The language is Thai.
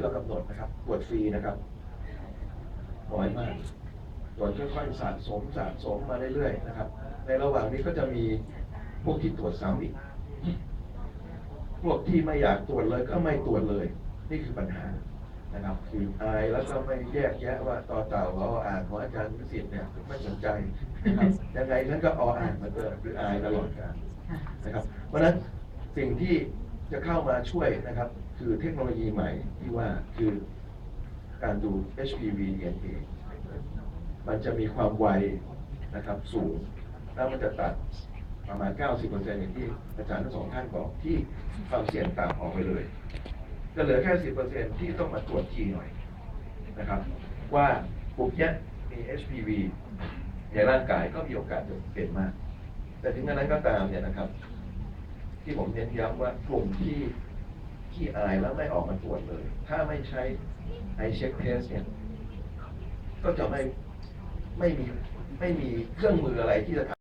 ที่เรากำหนดนะครับตรวจฟรีนะครับน้อยมากตรวจค่อยๆสะสมสะสมมาเรื่อยๆนะครับ ในระหว่างนี้ก็จะมีพวกที่ตรวจซ้ำอีก พวกที่ไม่อยากตรวจเลยก็ไม่ตรวจเลย นี่คือปัญหานะครับคืออายแล้วก็ไม่แยกแยะว่าต่อเต่าเขาอ่านของอาจารย์วิสิทธิ์เนี่ยไม่สนใจนะครับยังไงท่านก็ออ่านเหมาเดิมหรืออายตลอดกาลค่ะนะครับ เพราะฉะนั้นสิ่งที่ จะเข้ามาช่วยนะครับ คือเทคโนโลยีใหม่ที่ว่าคือการดู HPV DNA มันจะมีความไวนะครับสูง แล้วมันจะตัดประมาณ 90%อย่างที่อาจารย์ทั้งสองท่านบอกที่ความเสี่ยงต่ำออกไปเลยจะเหลือแค่ 10%ที่ต้องมาตรวจทีหน่อยนะครับ ว่ากลุ่มเนี้มี HPV ในร่างกายก็มีโอกาสจะเป็นมาก แต่ถึงกระนั้นก็ตามเนี่ยนะครับ ที่ผมเน้นย้ำว่ากลุ่มที่ที่อายแล้วไม่ออกมาตรวจเลย ถ้าไม่ใช้ไอเช็คเทสเนี่ย ก็จะไม่ไม่มีไม่มีเครื่องมืออะไรที่จะทำ